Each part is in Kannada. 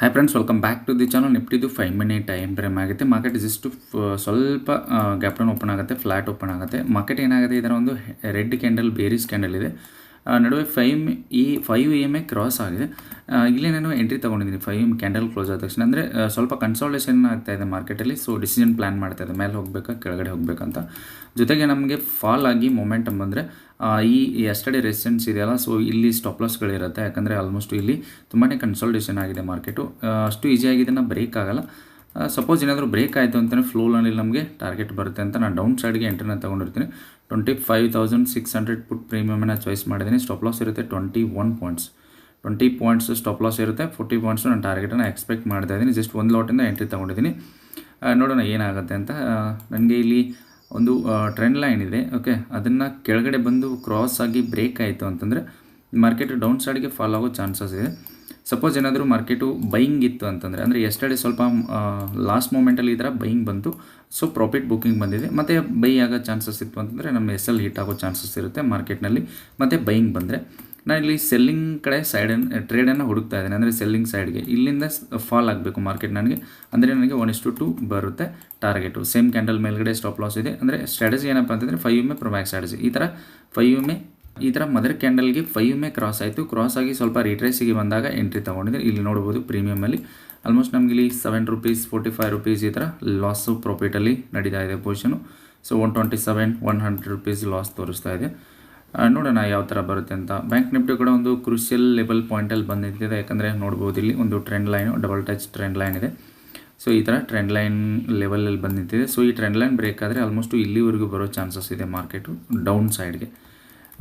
Hi friends welcome back to the channel ನಿಫ್ಟಿದು five minute time frame ಆಗುತ್ತೆ. ಮಾರ್ಕೆಟ್ ಜಸ್ಟ್ ಸ್ವಲ್ಪ ಗ್ಯಾಪ್ ಡೌನ್ ಓಪನ್ ಆಗುತ್ತೆ ಫ್ಲಾಟ್ ಓಪನ್ ಆಗುತ್ತೆ. ಮಾರ್ಕೆಟ್ ಏನಾಗುತ್ತೆ? ಇದರ ಒಂದು ರೆಡ್ ಕ್ಯಾಂಡಲ್ ಬೇರಿಸ್ ಕ್ಯಾಂಡಲ್ ಇದೆ. ನಡುವೆ ಫೈವ್ ಈ five E M A cross ಆಗಿದೆ. ಇಲ್ಲಿ ನಾನು ಎಂಟ್ರಿ ತೊಗೊಂಡಿದ್ದೀನಿ. ಫೈವ್ ಎಂ ಕ್ಯಾಂಡಲ್ ಕ್ಲೋಸ್ ಆದ ತಕ್ಷಣ. ಅಂದರೆ ಸ್ವಲ್ಪ ಕನ್ಸಾಲ್ಟೇಷನ್ ಆಗ್ತಾ ಇದೆ ಮಾರ್ಕೆಟಲ್ಲಿ ಸೊ ಡಿಸಿಷನ್ ಪ್ಲ್ಯಾನ್ ಮಾಡ್ತಾ ಇದೆ. ಮೇಲೆ ಹೋಗಬೇಕಾ, ಕೆಳಗಡೆ ಹೋಗಬೇಕಂತ ಜೊತೆಗೆ ನಮಗೆ ಫಾಲ್ ಆಗಿ ಮೊಮೆಂಟಮ್ ಬಂದರೆ ಈ ಎಸ್ಟಡೆ ರೆಸಿಸ್ಟೆನ್ಸ್ ಇದೆಯಲ್ಲ ಸೊ ಇಲ್ಲಿ ಸ್ಟಾಪ್ ಲಾಸ್ಗಳಿರುತ್ತೆ ಯಾಕಂದರೆ ಆಲ್ಮೋಸ್ಟ್ ಇಲ್ಲಿ ತುಂಬಾ ಕನ್ಸಾಲ್ಟೇಷನ್ ಆಗಿದೆ ಮಾರ್ಕೆಟು ಅಷ್ಟು ಈಸಿಯಾಗಿ ಇದನ್ನು ಬ್ರೇಕ್ ಆಗಲ್ಲ. ಸಪೋಸ್ ಏನಾದರೂ ಬ್ರೇಕ್ ಆಯಿತು ಅಂತಲೇ ಫ್ಲೋನಲ್ಲಿ ನಮಗೆ ಟಾರ್ಗೆಟ್ ಬರುತ್ತೆ ಅಂತ ನಾನು ಡೌನ್ ಸೈಡ್ಗೆ ಎಂಟ್ರಿನ ತೊಗೊಂಡಿರ್ತೀನಿ. Twenty five thousand six hundred put ಪ್ರೀಮಿಯಮನ್ನು choice ಮಾಡಿದ್ದೀನಿ ಸ್ಟಾಪ್ ಲಾಸ್ ಇರುತ್ತೆ twenty one points twenty points stop loss ಇರುತ್ತೆ ಫೋರ್ಟಿ ಪಾಯಿಂಟ್ಸು ನಾನು ಟಾರ್ಗೆಟನ್ನು ಎಕ್ಸ್ಪೆಕ್ಟ್ ಮಾಡ್ತಾ ಇದ್ದೀನಿ. ಜಸ್ಟ್ ಒಂದು ಲಾಟಿಂದ ಎಂಟ್ರಿ ತೊಗೊಂಡಿದ್ದೀನಿ ನೋಡೋಣ ಏನಾಗುತ್ತೆ ಅಂತ. ನನಗೆ ಇಲ್ಲಿ ಒಂದು ಟ್ರೆಂಡ್ ಲೈನ್ ಇದೆ ಓಕೆ ಅದನ್ನು ಕೆಳಗಡೆ ಬಂದು ಕ್ರಾಸ್ ಆಗಿ ಬ್ರೇಕ್ ಆಯಿತು ಅಂತಂದರೆ ಮಾರ್ಕೆಟ್ ಡೌನ್ ಸೈಡ್ಗೆ ಫಾಲೋ ಆಗೋ ಚಾನ್ಸಸ್ ಇದೆ. ಸಪೋಸ್ ಏನಾದರೂ ಮಾರ್ಕೆಟು ಬೈಯಿಂಗ್ ಇತ್ತು ಅಂತಂದರೆ, ಅಂದರೆ ಎಸ್ಟರ್ಡೇ ಸ್ವಲ್ಪ ಲಾಸ್ಟ್ ಮೂಮೆಂಟಲ್ಲಿ ಈ ಥರ ಬೈಯಿಂಗ್ ಬಂತು. ಸೊ ಪ್ರಾಫಿಟ್ ಬುಕ್ಕಿಂಗ್ ಬಂದಿದೆ. ಮತ್ತು ಬೈ ಆಗೋ ಚಾನ್ಸಸ್ ಇತ್ತು ಅಂತಂದರೆ, ನಮ್ಮ ಎಸ್ ಎಲ್ ಹಿಟ್ ಆಗೋ ಚಾನ್ಸಸ್ ಇರುತ್ತೆ ಮಾರ್ಕೆಟ್ನಲ್ಲಿ ಮತ್ತು ಬೈಯಿಂಗ್ ಬಂದರೆ, ನಾನು ಇಲ್ಲಿ ಸೆಲ್ಲಿಂಗ್ ಕಡೆ ಸೈಡನ್ನು ಟ್ರೇಡನ್ನು ಹುಡುಕ್ತಾ ಇದ್ದೇನೆ. ಅಂದರೆ ಸೆಲ್ಲಿಂಗ್ ಸೈಡ್ಗೆ ಇಲ್ಲಿಂದ ಫಾಲ್ ಆಗಬೇಕು ಮಾರ್ಕೆಟ್ ನನಗೆ. ಅಂದರೆ ನನಗೆ ಒನ್ ಇಸ್ಟು ಟು ಬರುತ್ತೆ ಟಾರ್ಗೆಟು ಸೇಮ್ ಕ್ಯಾಂಡಲ್ ಮೇಲ್ಗಡೆ ಸ್ಟಾಪ್ ಲಾಸ್ ಇದೆ. ಅಂದರೆ ಸ್ಟ್ರಾಟಜಿ ಏನಪ್ಪ ಅಂತಂದರೆ ಫೈವ್ ಎಂ ಪ್ರೊಮ್ಯಾಕ್ ಸ್ಟ್ರಾಟಜಿ ಈ ಥರ ಫೈವ್ ಎಂ ಈ ಥರ ಮದರ್ ಕ್ಯಾಂಡಲ್ಗೆ ಫೈವ್ ಎ ಕ್ರಾಸ್ ಆಯಿತು. ಕ್ರಾಸ್ ಆಗಿ ಸ್ವಲ್ಪ ರಿಟ್ರೇಸಿಗೆ ಬಂದಾಗ ಎಂಟ್ರಿ ತೊಗೊಂಡಿದ್ದೀನಿ. ಇಲ್ಲಿ ನೋಡ್ಬೋದು ಪ್ರೀಮಿಯಮಲ್ಲಿ ಆಲ್ಮೋಸ್ಟ್ ನಮಗೆ ಇಲ್ಲಿ seven rupees forty five rupees ಈ ಥರ ಲಾಸು ಪ್ರಾಫಿಟಲ್ಲಿ ನಡೀತಾ ಇದೆ position so one twenty seven one hundred rupees loss ತೋರಿಸ್ತಾ ಇದೆ. ನೋಡೋಣ ಯಾವ ಥರ ಬರುತ್ತೆ ಅಂತ. ಬ್ಯಾಂಕ್ ನಿಫ್ಟಿ ಕೂಡ ಒಂದು ಕ್ರೂಷಿಯಲ್ ಲೆವೆಲ್ ಪಾಯಿಂಟಲ್ಲಿ ಬಂದಿದೆ ಯಾಕಂದರೆ ನೋಡ್ಬೋದು ಇಲ್ಲಿ ಒಂದು trend line double touch trend line ಇದೆ. ಸೊ ಈ ಥರ ಟ್ರೆಂಡ್ ಲೈನ್ ಲೆವೆಲಲ್ಲಿ ಬಂದು ನಿಂತಿದೆ ಸೊ ಈ ಟ್ರೆಂಡ್ ಲೈನ್ ಬ್ರೇಕ್ ಆದರೆ ಆಲ್ಮೋಸ್ಟು ಇಲ್ಲಿವರೆಗೂ ಬರೋ ಚಾನ್ಸಸ್ ಇದೆ ಮಾರ್ಕೆಟು ಡೌನ್ ಸೈಡ್ಗೆ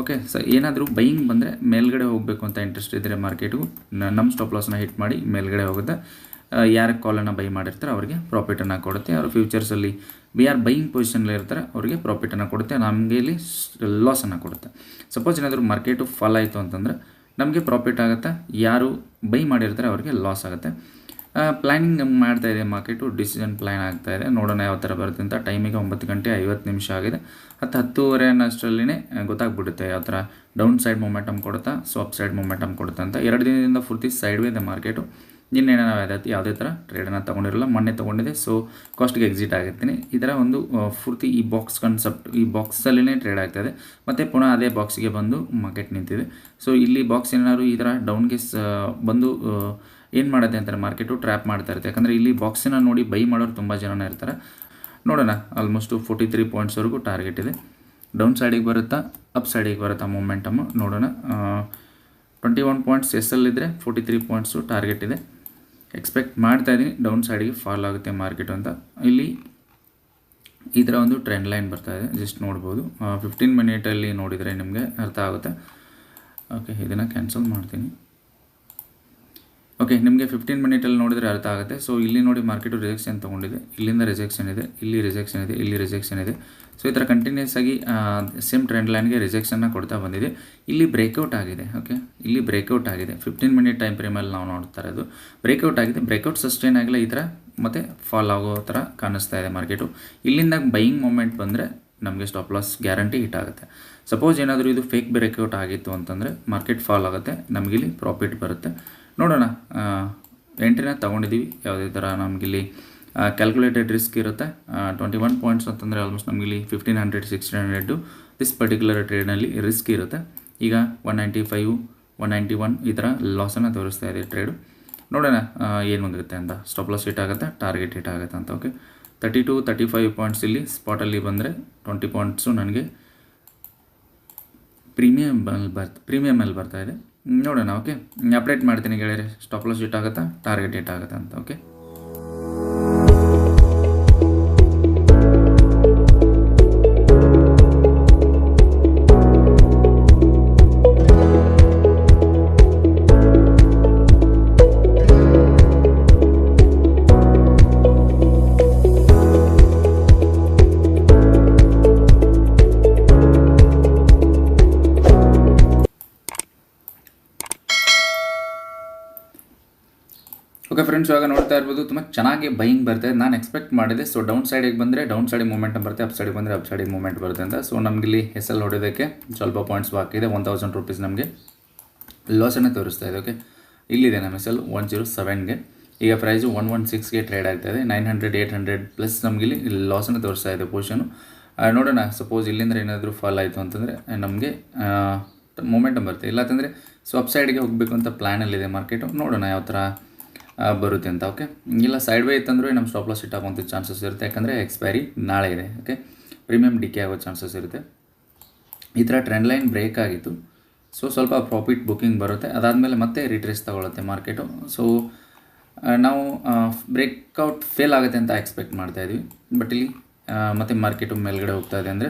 ಓಕೆ ಸೊ ಏನಾದರೂ ಬೈಯಿಂಗ್ ಬಂದರೆ ಮೇಲ್ಗಡೆ ಹೋಗಬೇಕು ಅಂತ ಇಂಟ್ರೆಸ್ಟ್ ಇದ್ದರೆ ಮಾರ್ಕೆಟು ನಮ್ಮ ಸ್ಟಾಪ್ ಲಾಸ್ನ ಹಿಟ್ ಮಾಡಿ ಮೇಲ್ಗಡೆ ಹೋಗುತ್ತೆ. ಯಾರು ಕಾಲನ್ನು ಬೈ ಮಾಡಿರ್ತಾರೆ ಅವರಿಗೆ ಪ್ರಾಫಿಟನ್ನು ಕೊಡುತ್ತೆ. ಅವರು ಫ್ಯೂಚರ್ಸಲ್ಲಿ ಯಾರು ಬೈಯಿಂಗ್ ಪೊಸಿಷನಲ್ಲಿ ಇರ್ತಾರೆ, ಅವರಿಗೆ ಪ್ರಾಫಿಟನ್ನು ಕೊಡುತ್ತೆ, ನಮಗೆ ಇಲ್ಲಿ ಲಾಸನ್ನು ಕೊಡುತ್ತೆ. ಸಪೋಸ್ ಏನಾದರೂ ಮಾರ್ಕೆಟು ಫಾಲ್ ಆಯಿತು ಅಂತಂದರೆ ನಮಗೆ ಪ್ರಾಫಿಟ್ ಆಗುತ್ತೆ, ಯಾರು ಬೈ ಮಾಡಿರ್ತಾರೆ ಅವರಿಗೆ ಲಾಸ್ ಆಗುತ್ತೆ. ಪ್ಲ್ಯಾನಿಂಗ್ ಮಾಡ್ತಾ ಇದೆ ಮಾರ್ಕೆಟು ಡಿಸಿಷನ್ ಪ್ಲ್ಯಾನ್ ಆಗ್ತಾ ಇದೆ. ನೋಡೋಣ ಯಾವ ಥರ ಬರುತ್ತೆ ಅಂತ. ಟೈಮಿಗೆ ಒಂಬತ್ತು ಗಂಟೆ ಐವತ್ತು ನಿಮಿಷ ಆಗಿದೆ. ಹತ್ತು ಹತ್ತುವರೆ ಅನ್ನೋಷ್ಟರಲ್ಲಿನೇ ಗೊತ್ತಾಗ್ಬಿಡುತ್ತೆ ಯಾವ ಥರ ಡೌನ್ ಸೈಡ್ ಮೊಮೆಂಟಮ್ ಕೊಡುತ್ತಾ ಸೊ ಸೈಡ್ ಮೊಮೆಂಟಮ್ ಕೊಡುತ್ತೆ ಅಂತ. ಎರಡು ದಿನದಿಂದ ಪೂರ್ತಿ ಸೈಡ್ ಇದೆ ಮಾರ್ಕೆಟು ನಿನ್ನೆ ನಾವು ಯಾವುದೇ ಥರ ಟ್ರೇಡನ್ನು ತೊಗೊಂಡಿರಲ್ಲ, ಮೊನ್ನೆ ತೊಗೊಂಡಿದೆ ಸೊ ಕಾಸ್ಟ್ಗೆ ಎಕ್ಸಿಟ್ ಆಗಿರ್ತೀನಿ. ಈ ಥರ ಒಂದು ಫುರ್ತಿ ಈ ಬಾಕ್ಸ್ ಕನ್ಸೆಪ್ಟ್ ಈ ಬಾಕ್ಸಲ್ಲಿನೇ ಟ್ರೇಡ್ ಆಗ್ತಾಯಿದೆ ಮತ್ತು ಪುನಃ ಅದೇ ಬಾಕ್ಸ್ಗೆ ಬಂದು ಮಾರ್ಕೆಟ್ ನಿಂತಿದೆ. ಸೊ ಇಲ್ಲಿ ಬಾಕ್ಸ್ ಏನಾದ್ರು ಈ ಥರ ಡೌನ್ಗೆ ಬಂದು ಏನು ಮಾಡುತ್ತೆ ಅಂತಾರೆ ಮಾರ್ಕೆಟು ಟ್ರ್ಯಾಪ್ ಮಾಡ್ತಾ ಇರುತ್ತೆ. ಯಾಕಂದರೆ ಇಲ್ಲಿ ಬಾಕ್ಸಿನ ನೋಡಿ ಬೈ ಮಾಡೋರು ತುಂಬ ಜನ ಇರ್ತಾರೆ. ನೋಡೋಣ ಆಲ್ಮೋಸ್ಟು ಫೋರ್ಟಿ ತ್ರೀ ಪಾಯಿಂಟ್ಸ್ವರೆಗೂ ಟಾರ್ಗೆಟ್ ಇದೆ. ಡೌನ್ ಸೈಡಿಗೆ ಬರುತ್ತಾ ಅಪ್ ಸೈಡಿಗೆ ಬರುತ್ತಾ ಮೊಮೆಂಟಮ್ಮು ನೋಡೋಣ. Twenty one points S L ಇದ್ದರೆ ಫೋರ್ಟಿ ತ್ರೀ ಪಾಯಿಂಟ್ಸು ಟಾರ್ಗೆಟ್ ಇದೆ. ಎಕ್ಸ್ಪೆಕ್ಟ್ ಮಾಡ್ತಾ ಇದ್ದೀನಿ ಡೌನ್ ಸೈಡಿಗೆ ಫಾಲ್ ಆಗುತ್ತೆ ಮಾರ್ಕೆಟ್ ಅಂತ. ಇಲ್ಲಿ ಈ ಥರ ಒಂದು ಟ್ರೆಂಡ್ ಲೈನ್ ಬರ್ತಾ ಇದೆ ಜಸ್ಟ್ ನೋಡ್ಬೋದು. ಫಿಫ್ಟೀನ್ ಮಿನಿಟಲ್ಲಿ ನೋಡಿದರೆ ನಿಮಗೆ ಅರ್ಥ ಆಗುತ್ತೆ. ಓಕೆ ಇದನ್ನು ಕ್ಯಾನ್ಸಲ್ ಮಾಡ್ತೀನಿ. ಓಕೆ ನಿಮಗೆ ಫಿಫ್ಟೀನ್ ಮಿನಿಟಲ್ಲಿ ನೋಡಿದರೆ ಅರ್ಥ ಆಗುತ್ತೆ. ಸೊ ಇಲ್ಲಿ ನೋಡಿ ಮಾರ್ಕೆಟು ರಿಜೆಕ್ಷನ್ ತೊಗೊಂಡಿದೆ. ಇಲ್ಲಿಂದ ರಿಜೆಕ್ಷನ್ ಇದೆ, ಇಲ್ಲಿ ರಿಜೆಕ್ಷನ್ ಇದೆ, ಇಲ್ಲಿ ರಿಜೆಕ್ಷನ್ ಇದೆ. ಸೊ ಈ ಥರ ಕಂಟಿನ್ಯೂಸ್ ಆಗಿ ಸೇಮ್ ಟ್ರೆಂಡ್ ಲೈನ್ಗೆ ರಿಜೆಕ್ಷನ್ನ ಕೊಡ್ತಾ ಬಂದಿದೆ. ಇಲ್ಲಿ ಬ್ರೇಕೌಟ್ ಆಗಿದೆ ಓಕೆ ಇಲ್ಲಿ ಬ್ರೇಕೌಟ್ ಆಗಿದೆ. ಫಿಫ್ಟೀನ್ ಮಿನಿಟ್ ಟೈಮ್ ಫ್ರೇಮಲ್ಲಿ ನಾವು ನೋಡ್ತಾ ಇರೋದು. ಬ್ರೇಕೌಟ್ ಆಗಿದೆ. ಬ್ರೇಕೌಟ್ ಸಸ್ಟೈನ್ ಆಗಿಲ್ಲ, ಈ ಥರ ಮತ್ತು ಫಾಲ್ ಆಗೋ ಥರ ಕಾಣಿಸ್ತಾ ಇದೆ ಮಾರ್ಕೆಟು ಇಲ್ಲಿಂದ ಬೈಯಿಂಗ್ ಮೂಮೆಂಟ್ ಬಂದರೆ ನಮಗೆ ಸ್ಟಾಪ್ ಲಾಸ್ ಗ್ಯಾರಂಟಿ ಹಿಟ್ ಆಗುತ್ತೆ. ಸಪೋಸ್ ಏನಾದರೂ ಇದು ಫೇಕ್ ಬ್ರೇಕೌಟ್ ಆಗಿತ್ತು ಅಂತಂದರೆ ಮಾರ್ಕೆಟ್ ಫಾಲ್ ಆಗುತ್ತೆ. ನಮಗಿಲ್ಲಿ ಪ್ರಾಫಿಟ್ ಬರುತ್ತೆ. ನೋಡೋಣ. ಎಂಟ್ರಿನ ತೊಗೊಂಡಿದ್ದೀವಿ. ಯಾವುದೇ ಥರ ನಮಗಿಲ್ಲಿ ಕ್ಯಾಲ್ಕುಲೇಟೆಡ್ ರಿಸ್ಕ್ ಇರುತ್ತೆ. ಟ್ವೆಂಟಿ ಒನ್ ಪಾಯಿಂಟ್ಸ್ ಅಂತಂದರೆ ಆಲ್ಮೋಸ್ಟ್ ನಮಗಿಲ್ಲಿ fifteen hundred sixteen hundred this particular ಟ್ರೇಡ್ನಲ್ಲಿ risk ಇರುತ್ತೆ. ಈಗ one ninety five one ninety one ಈ ಥರ ಲಾಸನ್ನು ತೋರಿಸ್ತಾ ಇದೆ ಟ್ರೇಡು ನೋಡೋಣ ಏನು ಬಂದಿರುತ್ತೆ ಅಂತ. ಸ್ಟಾಪ್ ಲಾಸ್ ಹಿಟ್ ಆಗುತ್ತೆ? ಟಾರ್ಗೆಟ್ ಹಿಟ್ ಆಗುತ್ತೆ ಅಂತ. Okay thirty two thirty five points ಇಲ್ಲಿ ಸ್ಪಾಟಲ್ಲಿ ಬಂದರೆ ಟ್ವೆಂಟಿ ಪಾಯಿಂಟ್ಸು ನನಗೆ ಪ್ರೀಮಿಯಮ್ ಬರ್ತ ಪ್ರೀಮಿಯಮಲ್ಲಿ ಬರ್ತಾ ಇದೆ. ನೋಡೋಣ ಓಕೆ ಅಪ್ಡೇಟ್ ಮಾಡ್ತೀನಿ ಗೆಳೆಯರೆ. ಸ್ಟಾಪ್ ಲಾಸ್ ಹಿಟ್ ಆಗುತ್ತಾ? ಟಾರ್ಗೆಟ್ ಹಿಟ್ ಆಗುತ್ತಾ ಅಂತ ಓಕೆ ಓಕೆ ಫ್ರೆಂಡ್ಸ್ ಇವಾಗ ನೋಡ್ತಾ ಇರ್ಬೋದು, ತುಂಬ ಚೆನ್ನಾಗಿ ಬೈಯಿಂಗ್ ಬರ್ತದೆ ನಾನು ಎಕ್ಸ್ಪೆಕ್ಟ್ ಮಾಡಿದೆ ಸೊ ಡೌನ್ ಸೈಡಿಗೆ ಬಂದರೆ ಡೌನ್ ಸೈಡಿಗೆ ಮೂಮೆಂಟ್ ಬರುತ್ತೆ ಅಪ್ ಸೈಡಿಗೆ ಬಂದರೆ ಅಪ್ ಸೈಡಿಗೆ ಮೂಮೆಂಟ್ ಬರುತ್ತೆ ಅಂತ. ಸೊ ನಮಗೆ ಇಲ್ಲಿ ಎಸ್ ಎಲ್ ಸ್ವಲ್ಪ ಪಾಯಿಂಟ್ಸ್ ಬಾಕಿ ಇದೆ ಒನ್ ತೌಸಂಡ್ ರುಪೀಸ್ ನಮಗೆ ಲಾಸನ್ನೇ ತೋರಿಸ್ತಾ ಇದೆ ಓಕೆ ಇಲ್ಲಿದೆ ನಮ್ಮ ಎಸ್ ಎಲ್ ಒನ್ ಜೀರೋ ಸೆವೆನ್ಗೆ ಈಗ ಪ್ರೈಸು ಒನ್ ಒನ್ ಸಿಕ್ಸ್ಗೆ ಟ್ರೇಡ್ ಆಗ್ತಾ ಇದೆ nine hundred eight hundred plus ನಮಗೆ ಇಲ್ಲಿ ಲಾಸನ್ನು ತೋರಿಸ್ತಾ ಇದೆ ಪೊಸಿಷನು ನೋಡೋಣ ಸಪೋಸ್ ಇಲ್ಲಿಂದ ಏನಾದರೂ ಫಾಲ್ ಆಯಿತು ಅಂತಂದರೆ, ನಮಗೆ ಮೊಮೆಂಟಮ್ ಬರುತ್ತೆ. ಇಲ್ಲ ಅಂತಂದರೆ ಸೊ ಅಪ್ ಸೈಡ್ಗೆ ಹೋಗಬೇಕು ಅಂತ ಪ್ಲ್ಯಾನಲ್ಲಿದೆ ಮಾರ್ಕೆಟು ನೋಡೋಣ ಯಾವ ಥರ ಬರುತ್ತೆ ಅಂತ ಓಕೆ ಇಲ್ಲ ಸೈಡ್ ವೇ ಇತ್ತಂದ್ರೆ ನಮ್ಮ ಸ್ಟಾಪ್ ಲಾಸ್ ಇಟ್ ಆಗುವಂಥ ಚಾನ್ಸಸ್ ಇರುತ್ತೆ, ಯಾಕಂದರೆ ಎಕ್ಸ್ಪೈರಿ ನಾಳೆ ಇದೆ ಓಕೆ ಪ್ರೀಮಿಯಂ ಡಿಕೆ ಆಗೋ ಚಾನ್ಸಸ್ ಇರುತ್ತೆ. ಈ ಥರ ಟ್ರೆಂಡ್ ಲೈನ್ ಬ್ರೇಕ್ ಆಗಿತ್ತು. ಸೊ ಸ್ವಲ್ಪ ಪ್ರಾಫಿಟ್ ಬುಕ್ಕಿಂಗ್ ಬರುತ್ತೆ. ಅದಾದಮೇಲೆ ಮತ್ತೆ ರಿಟ್ರೇಸ್ ತಗೊಳುತ್ತೆ ಮಾರ್ಕೆಟು ಸೊ ನಾವು ಬ್ರೇಕ್ಔಟ್ ಫೇಲ್ ಆಗುತ್ತೆ ಅಂತ ಎಕ್ಸ್ಪೆಕ್ಟ್ ಮಾಡ್ತಾ ಇದ್ವಿ. ಬಟ್ ಇಲ್ಲಿ ಮತ್ತೆ ಮಾರ್ಕೆಟು ಮೇಲ್ಗಡೆ ಹೋಗ್ತಾ ಇದೆ ಅಂದರೆ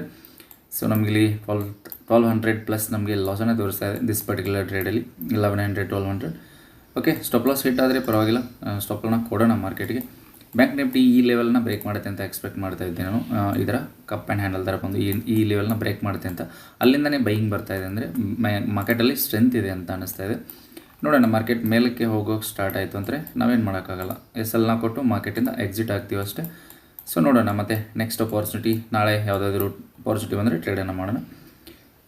ಸೊ ನಮಗಿಲ್ಲಿ ಟ್ವೆಲ್ ಟ್ವೆಲ್ವ್ ಹಂಡ್ರೆಡ್ ಪ್ಲಸ್ ನಮಗೆ ಲಾಸನ್ನೇ ತೋರಿಸ್ತಾ ಇದೆ this particular ಟ್ರೇಡಲ್ಲಿ eleven hundred twelve hundred okay stop loss hit ಆದರೆ ಪರವಾಗಿಲ್ಲ. ಸ್ಟಾಪ್ಲನ್ನ ಕೊಡೋಣ ಮಾರ್ಕೆಟ್ಗೆ. ಬ್ಯಾಂಕ್ ನಿಫ್ಟಿ ಈ ಲೆವೆಲ್ನ ಬ್ರೇಕ್ ಮಾಡುತ್ತೆ ಅಂತ ಎಕ್ಸ್ಪೆಕ್ಟ್ ಮಾಡ್ತಾ ಇದ್ದೆ ನಾನು. ಇದರ ಕಪ್ ಆ್ಯಂಡ್ ಹ್ಯಾಂಡಲ್ ಥರ ಬಂದು ಈ ಈ ಲೆವೆಲ್ನ ಬ್ರೇಕ್ ಮಾಡುತ್ತೆ ಅಂತ. ಅಲ್ಲಿಂದನೇ ಬೈಯಿಂಗ್ ಬರ್ತಾ ಇದೆ ಅಂದರೆ ಮಾರ್ಕೆಟಲ್ಲಿ ಸ್ಟ್ರೆಂತ್ ಇದೆ ಅಂತ ಅನ್ನಿಸ್ತಾ ಇದೆ. ನೋಡೋಣ ಮಾರ್ಕೆಟ್ ಮೇಲಕ್ಕೆ ಹೋಗೋಕೆ ಸ್ಟಾರ್ಟ್ ಆಯಿತು ಅಂದರೆ ನಾವೇನು ಮಾಡೋಕ್ಕಾಗಲ್ಲ. ಎಸ್ ಎಲ್ನ ಕೊಟ್ಟು ಮಾರ್ಕೆಟಿಂದ ಎಕ್ಸಿಟ್ ಆಗ್ತೀವಿ ಅಷ್ಟೇ. ಸೊ ನೋಡೋಣ, ಮತ್ತೆ ನೆಕ್ಸ್ಟ್ ಅಪಾರ್ಚುನಿಟಿ ನಾಳೆ ಯಾವುದಾದ್ರೂ ಅಪಾರ್ಚುನಿಟಿ ಬಂದರೆ ಟ್ರೇಡನ್ನು ಮಾಡೋಣ.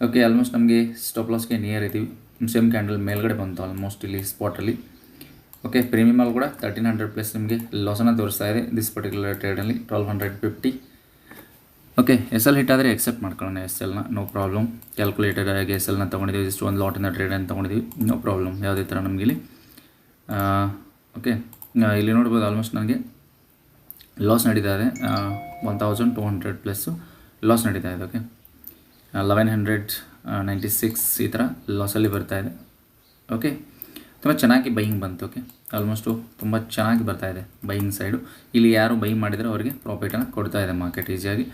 ಓಕೆ ಆಲ್ಮೋಸ್ಟ್ ನಮಗೆ ಸ್ಟಾಪ್ ಲಾಸ್ಗೆ ನಿಯರ್ ಇದ್ದೀವಿ. ಸೇಮ್ ಕ್ಯಾಂಡಲ್ ಮೇಲ್ಗಡೆ ಬಂತು ಆಲ್ಮೋಸ್ಟ್ ಇಲ್ಲಿ ಸ್ಪಾಟಲ್ಲಿ ಓಕೆ ಪ್ರೀಮಿಯಮಲ್ಲಿ ಕೂಡ ತರ್ಟೀನ್ ಹಂಡ್ರೆಡ್ ಪ್ಲಸ್ ನಿಮಗೆ ಲಾಸನ್ನು ತೋರಿಸ್ತಾ ಇದೆ this particular ಟ್ರೇಡಲ್ಲಿ twelve hundred fifty okay S L hit ಆದರೆ ಎಕ್ಸೆಪ್ಟ್ ಮಾಡ್ಕೊಳ್ಳೋಣ ಎಸ್ ಎಲ್ನ ನೋ ಪ್ರಾಬ್ಲಮ್ ಕ್ಯಾಲ್ಕುಲೇಟರ್ ಆಗಿ ಎಸ್ ಎಲ್ನ ತೊಗೊಂಡಿದ್ದೀವಿ ಜಸ್ಟ್ ಒಂದು ಲಾಟಿನ ಅಂತ ತೊಗೊಂಡಿದ್ದೀವಿ ನೋ ಪ್ರಾಬ್ಲಮ್ ಯಾವುದೇ ಥರ ನಮಗೆ ಇಲ್ಲಿ. ಓಕೆ ಇಲ್ಲಿ ನೋಡ್ಬೋದು ಆಲ್ಮೋಸ್ಟ್ ನನಗೆ ಲಾಸ್ ನಡೀತಾ ಇದೆ. One thousand two hundred plus loss ನಡೀತಾ ಇದೆ okay eleven hundred ninety six ಈ ಥರ ಲಾಸಲ್ಲಿ ಬರ್ತಾ ಇದೆ. ಓಕೆ ತುಂಬ ಚೆನ್ನಾಗಿ ಬೈಯಿಂಗ್ ಬಂತು ಓಕೆ ಆಲ್ಮೋಸ್ಟು ತುಂಬ ಚೆನ್ನಾಗಿ ಬರ್ತಾ ಇದೆ ಬೈಯಿಂಗ್ ಸೈಡು ಇಲ್ಲಿ ಯಾರು ಬೈ ಮಾಡಿದರೆ ಅವರಿಗೆ ಪ್ರಾಫಿಟನ್ನು ಕೊಡ್ತಾ ಇದೆ ಮಾರ್ಕೆಟ್ ಈಸಿಯಾಗಿ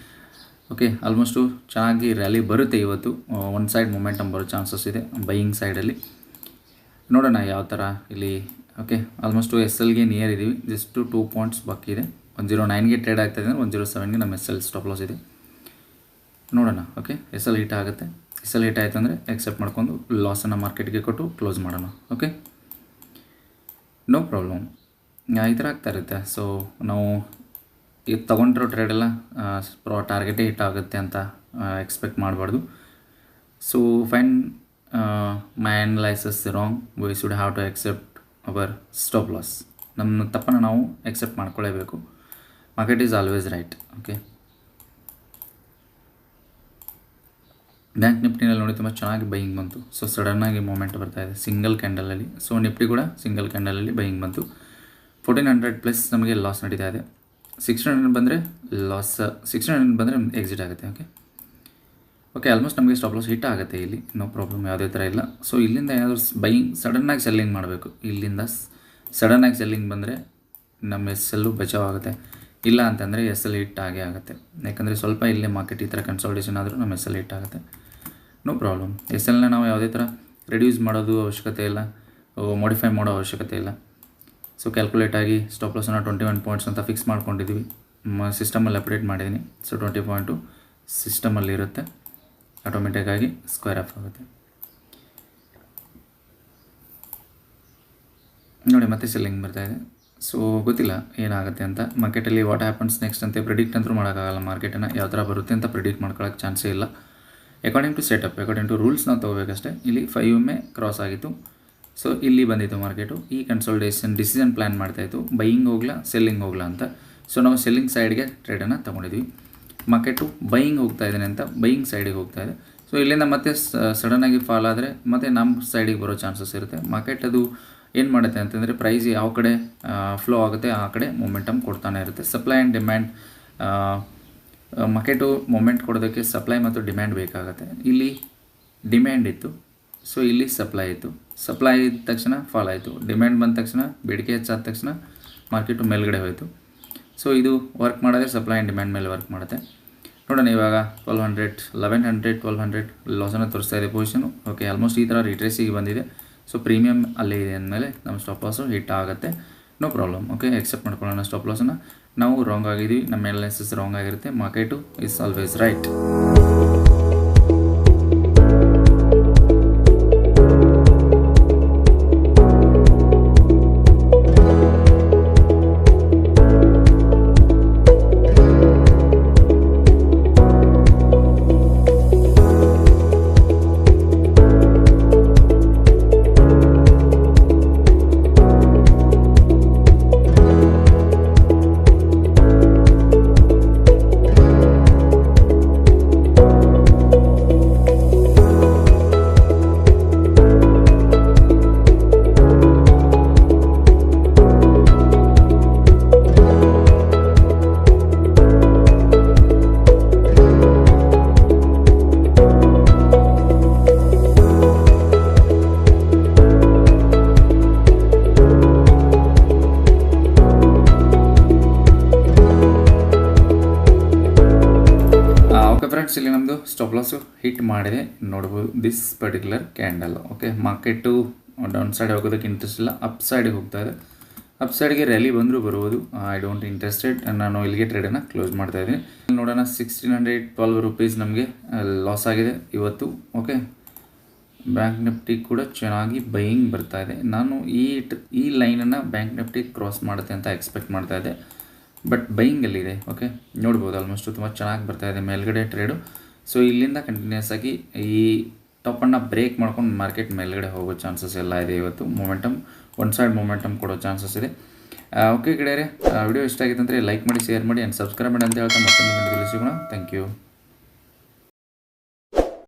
ಓಕೆ ಆಲ್ಮೋಸ್ಟು ಚೆನ್ನಾಗಿ ರ್ಯಾಲಿ ಬರುತ್ತೆ ಇವತ್ತು. ಒನ್ ಸೈಡ್ ಮೊಮೆಂಟಮ್ ಬರೋ ಚಾನ್ಸಸ್ ಇದೆ ಬೈಯಿಂಗ್ ಸೈಡಲ್ಲಿ ನೋಡೋಣ ಯಾವ ಥರ ಇಲ್ಲಿ ಓಕೆ ಆಲ್ಮೋಸ್ಟು ಎಸ್ ಎಲ್ಗೆ ನಿಯರ್ ಇದ್ದೀವಿ ಜಸ್ಟು ಟೂ ಪಾಯಿಂಟ್ಸ್ ಬಾಕಿ ಇದೆ. ಒನ್ ಜೀರೋ ನೈನ್ಗೆ ಟ್ರೇಡ್ ಆಗ್ತಾಯಿದೆ ಅಂದರೆ ಒನ್ ಜೀರೋ ಸೆವೆನ್ಗೆ ನಮ್ಮ ಎಸ್ ಎಲ್ ಸ್ಟಾಪ್ ಲಾಸ್ ಇದೆ. ನೋಡೋಣ ಓಕೆ ಎಸ್ ಎಲ್ ಹೀಟ್ ಆಗುತ್ತೆ. ಹಿಟ್ ಆಯಿತು ಅಂದರೆ ಎಕ್ಸೆಪ್ಟ್ ಮಾಡ್ಕೊಂಡು ಲಾಸನ್ನು ಮಾರ್ಕೆಟ್ಗೆ ಕೊಟ್ಟು ಕ್ಲೋಸ್ ಮಾಡೋಣ ಓಕೆ ನೋ ಪ್ರಾಬ್ಲಮ್ ಈ ಥರ ಆಗ್ತಾ ಇರುತ್ತೆ. ಸೊ ನಾವು ಈಗ ತೊಗೊಂಡಿರೋ ಟ್ರೇಡೆಲ್ಲ ಪ್ರೋ ಟಾರ್ಗೆಟೇ ಹಿಟ್ ಆಗುತ್ತೆ ಅಂತ ಎಕ್ಸ್ಪೆಕ್ಟ್ ಮಾಡಬಾರ್ದು. So fine my analysis wrong we should have to accept our stop loss ನಮ್ಮ ತಪ್ಪನ್ನು ನಾವು accept ಮಾಡ್ಕೊಳ್ಳೇಬೇಕು. Market is always right okay bank ನಿಫ್ಟಿನಲ್ಲಿ ನೋಡಿ ತುಂಬ ಚೆನ್ನಾಗಿ ಬೈಯಿಂಗ್ ಬಂತು. ಸೊ ಸಡನ್ನಾಗಿ ಮೂಮೆಂಟ್ ಬರ್ತಾ ಇದೆ. ಸಿಂಗಲ್ ಕ್ಯಾಂಡಲಲ್ಲಿ ಸೊ ನಿಫ್ಟಿ ಕೂಡ ಸಿಂಗಲ್ ಕ್ಯಾಂಡಲಲ್ಲಿ ಬೈಯಿಂಗ್ ಬಂತು. ಫೋರ್ಟೀನ್ ಹಂಡ್ರೆಡ್ ಪ್ಲಸ್ ನಮಗೆ ಲಾಸ್ ನಡೀತಾ ಇದೆ. ಸಿಕ್ಸ್ ಹಂಡ್ರೆಡ್ ಬಂದರೆ ಲಾಸ್ ಸಿಕ್ಸ್ ಹಂಡ್ರೆಡ್ ಬಂದರೆ ಎಕ್ಸಿಟ್ ಆಗುತ್ತೆ ಓಕೆ ಓಕೆ ಆಲ್ಮೋಸ್ಟ್ ನಮಗೆ ಸ್ಟಾಪ್ ಲಾಸ್ ಹಿಟ್ ಆಗುತ್ತೆ ಇಲ್ಲಿ. ನೋ ಪ್ರಾಬ್ಲಮ್ ಯಾವುದೇ ಥರ ಇಲ್ಲ. ಸೊ ಇಲ್ಲಿಂದ ಏನಾದರೂ ಬೈಯಿಂಗ್ ಸಡನ್ನಾಗಿ ಸೆಲ್ಲಿಂಗ್ ಮಾಡಬೇಕು. ಇಲ್ಲಿಂದ ಸಡನ್ನಾಗಿ ಸೆಲ್ಲಿಂಗ್ ಬಂದರೆ ನಮ್ಮ ಎಸ್ ಎಲ್ಲು ಬಚಾವ್ ಆಗುತ್ತೆ. ಇಲ್ಲ ಅಂತಂದರೆ ಎಸ್ ಎಲ್ ಹಿಟ್ ಆಗೇ ಆಗುತ್ತೆ. ಯಾಕಂದರೆ ಸ್ವಲ್ಪ ಇಲ್ಲೇ ಮಾರ್ಕೆಟ್ ಈ ಥರ ಕನ್ಸಲ್ಟೇಷನ್ ಆದರೂ ನಮ್ಮ ಎಸ್ ಎಲ್ ಹಿಟ್ ಆಗುತ್ತೆ. ನೋ ಪ್ರಾಬ್ಲಮ್ ಎಸ್ ಎಲ್ನ ನಾವು ಯಾವುದೇ ಥರ ರೆಡ್ಯೂಸ್ ಮಾಡೋದು ಅವಶ್ಯಕತೆ ಇಲ್ಲ. ಮಾಡಿಫೈ ಮಾಡೋ ಅವಶ್ಯಕತೆ ಇಲ್ಲ. ಸೊ ಕ್ಯಾಲ್ಕುಲೇಟ್ ಆಗಿ ಸ್ಟಾಪ್ ಲಾಸನ್ನು ಟ್ವೆಂಟಿ ಒನ್ ಪಾಯಿಂಟ್ಸ್ ಅಂತ ಫಿಕ್ಸ್ ಮಾಡ್ಕೊಂಡಿದ್ವಿ. ಸಿಸ್ಟಮಲ್ಲಿ ಅಪ್ಡೇಟ್ ಮಾಡಿದ್ದೀನಿ ಸೊ ಟ್ವೆಂಟಿ ಪಾಯಿಂಟು ಸಿಸ್ಟಮಲ್ಲಿ ಇರುತ್ತೆ. ಆಟೋಮೆಟಿಕ್ಕಾಗಿ ಸ್ಕ್ವೇರ್ ಆಫ್ ಆಗುತ್ತೆ. ನೋಡಿ, ಮತ್ತೆ ಸೆಲ್ಲಿಂಗ್ ಬರ್ತಾ ಇದೆ. ಸೊ ಗೊತ್ತಿಲ್ಲ ಏನಾಗುತ್ತೆ ಅಂತ. ಮಾರ್ಕೆಟಲ್ಲಿ ವಾಟ್ ಹ್ಯಾಪನ್ಸ್ ನೆಕ್ಸ್ಟ್ ಅಂತ ಪ್ರಿಡಿಕ್ಟ್ ಅಂತೂ ಮಾಡೋಕ್ಕಾಗಲ್ಲ. ಮಾರ್ಕೆಟನ್ನು ಯಾವ ಥರ ಬರುತ್ತೆ ಅಂತ ಪ್ರಿಡಿಕ್ಟ್ ಮಾಡ್ಕೊಳ್ಳೋಕ್ಕೆ ಚಾನ್ಸೇ ಇಲ್ಲ. According to setup according to rules ನಾವು ತೊಗೋಬೇಕಷ್ಟೇ. ಇಲ್ಲಿ ಫೈವ್ ಮೇ ಕ್ರಾಸ್ ಆಗಿತ್ತು. ಸೊ ಇಲ್ಲಿ ಬಂದಿತ್ತು ಮಾರ್ಕೆಟು ಈ ಕನ್ಸಲ್ಟೇಷನ್ ಡಿಸಿಷನ್ ಪ್ಲ್ಯಾನ್ ಮಾಡ್ತಾಯಿತ್ತು ಬೈಯಿಂಗ್ ಹೋಗ್ಲಾ ಸೆಲ್ಲಿಂಗ್ ಹೋಗ್ಲಾ ಅಂತ. ಸೊ ನಾವು ಸೆಲ್ಲಿಂಗ್ ಸೈಡ್ಗೆ ಟ್ರೇಡನ್ನು ತೊಗೊಂಡಿದ್ವಿ. ಮಾರ್ಕೆಟು ಬೈಯಿಂಗ್ ಹೋಗ್ತಾ ಇದ್ದಾನೆ ಅಂತ ಬೈಯಿಂಗ್ ಸೈಡಿಗೆ ಹೋಗ್ತಾ ಇದೆ. ಸೊ ಇಲ್ಲಿಂದ ಮತ್ತೆ ಸಡನ್ನಾಗಿ ಫಾಲ್ ಆದರೆ ಮತ್ತೆ ನಮ್ಮ ಸೈಡಿಗೆ ಬರೋ ಚಾನ್ಸಸ್ ಇರುತ್ತೆ. ಮಾರ್ಕೆಟ್ ಅದು ಏನು ಮಾಡುತ್ತೆ ಅಂತಂದರೆ ಪ್ರೈಸ್ ಯಾವ ಕಡೆ ಫ್ಲೋ ಆಗುತ್ತೆ ಆ ಕಡೆ ಮೂಮೆಂಟಮ್ ಕೊಡ್ತಾನೆ ಇರುತ್ತೆ. Supply and demand market moment ಕೊಡೋದಕ್ಕೆ ಸಪ್ಲೈ ಮತ್ತು ಡಿಮ್ಯಾಂಡ್ ಬೇಕಾಗುತ್ತೆ. ಇಲ್ಲಿ ಡಿಮ್ಯಾಂಡ್ ಇತ್ತು ಸೊ ಇಲ್ಲಿ ಸಪ್ಲೈ ಇತ್ತು. ಸಪ್ಲೈ ಇದ್ದ ತಕ್ಷಣ ಫಾಲ್ ಆಯಿತು. ಡಿಮ್ಯಾಂಡ್ ಬಂದ ತಕ್ಷಣ, ಬೇಡಿಕೆ ಹೆಚ್ಚಾದ ತಕ್ಷಣ ಮಾರ್ಕೆಟು ಮೇಲ್ಗಡೆ ಹೋಯಿತು. ಸೊ ಇದು ವರ್ಕ್ ಮಾಡೋದೇ ಸಪ್ಲೈ ಆ್ಯಂಡ್ ಡಿಮ್ಯಾಂಡ್ ಮೇಲೆ ವರ್ಕ್ ಮಾಡುತ್ತೆ. ನೋಡೋಣ ಇವಾಗ twelve hundred eleven hundred twelve hundred ಲಾಸನ್ನು ತೋರಿಸ್ತಾ ಇದೆ ಪೊಸಿಷನು ಓಕೆ ಆಲ್ಮೋಸ್ಟ್ ಈ ಥರ ರಿಟ್ರೇಸಿಗೆ ಬಂದಿದೆ. ಸೊ ಪ್ರೀಮಿಯಮ್ ಅಲ್ಲೇ ಇದೆ ಅಂದಮೇಲೆ ನಮ್ಮ ಸ್ಟಾಪ್ ಲಾಸು ಹಿಟ್ ಆಗುತ್ತೆ. ನೋ ಪ್ರಾಬ್ಲಮ್ ಓಕೆ ಎಕ್ಸೆಪ್ಟ್ ಮಾಡ್ಕೊಳ್ಳೋಣ ಸ್ಟಾಪ್ ಲಾಸನ್ನು ನಾವು ರಾಂಗ್ ಆಗಿದ್ದೀವಿ ನಮ್ಮ ಅನಾಲಿಸಿಸ್ ರಾಂಗ್ ಆಗಿರುತ್ತೆ market is always right stop loss hit ಮಾಡಿದೆ. ನೋಡ್ಬೋದು this particular candle okay market down side ಹೋಗೋದಕ್ಕೆ ಇಂಟ್ರೆಸ್ಟ್ ಇಲ್ಲ. ಅಪ್ ಸೈಡಿಗೆ ಹೋಗ್ತಾ ಇದೆ. ಅಪ್ ಸೈಡ್ಗೆ ರ್ಯಾಲಿ ಬಂದರೂ ಬರ್ಬೋದು. ಐ ಡೋಂಟ್ ಇಂಟ್ರೆಸ್ಟೆಡ್ ನಾನು ಇಲ್ಲಿಗೆ ಟ್ರೇಡನ್ನು ಕ್ಲೋಸ್ ಮಾಡ್ತಾ ಇದ್ದೀನಿ. ನೋಡೋಣ ಸಿಕ್ಸ್ಟೀನ್ ಹಂಡ್ರೆಡ್ ಟ್ವೆಲ್ವ್ ರುಪೀಸ್ ನಮಗೆ ಲಾಸ್ ಆಗಿದೆ ಇವತ್ತು ಓಕೆ ಬ್ಯಾಂಕ್ ನಿಫ್ಟಿ ಕೂಡ ಚೆನ್ನಾಗಿ ಬೈಯಿಂಗ್ ಬರ್ತಾ ಇದೆ. ನಾನು ಈ ಈ ಲೈನನ್ನು ಬ್ಯಾಂಕ್ ನಿಫ್ಟಿ ಕ್ರಾಸ್ ಮಾಡುತ್ತೆ ಅಂತ ಎಕ್ಸ್ಪೆಕ್ಟ್ ಮಾಡ್ತಾ ಇದ್ದೆ ಬಟ್ ಬೈಯಿಂಗಲ್ಲಿದೆ ಓಕೆ ನೋಡ್ಬೋದು ಆಲ್ಮೋಸ್ಟು ತುಂಬ ಚೆನ್ನಾಗಿ ಬರ್ತಾ ಇದೆ. ಮೇಲ್ಗಡೆ ಟ್ರೇಡು ಸೊ ಇಲ್ಲಿಂದ ಕಂಟಿನ್ಯೂಸ್ ಆಗಿ ಈ ಟಾಪನ್ನು ಬ್ರೇಕ್ ಮಾಡ್ಕೊಂಡು ಮಾರ್ಕೆಟ್ ಮೇಲ್ಗಡೆ ಹೋಗೋ ಚಾನ್ಸಸ್ ಎಲ್ಲ ಇದೆ ಇವತ್ತು. ಮೊಮೆಂಟಮ್ ಒನ್ ಸೈಡ್ ಮೊಮೆಂಟಮ್ ಕೊಡೋ ಚಾನ್ಸಸ್ ಇದೆ. ಓಕೆ ಗೆಳೆಯರೆ ವಿಡಿಯೋ ಇಷ್ಟ ಆಗಿತ್ತು ಅಂದರೆ ಲೈಕ್ ಮಾಡಿ ಶೇರ್ ಮಾಡಿ ಆ್ಯಂಡ್ ಸಬ್ಸ್ಕ್ರೈಬ್ ಮಾಡಿ ಅಂತ ಹೇಳ್ತಾ ಮತ್ತೆ ಸಿಗೋಣ. Thank you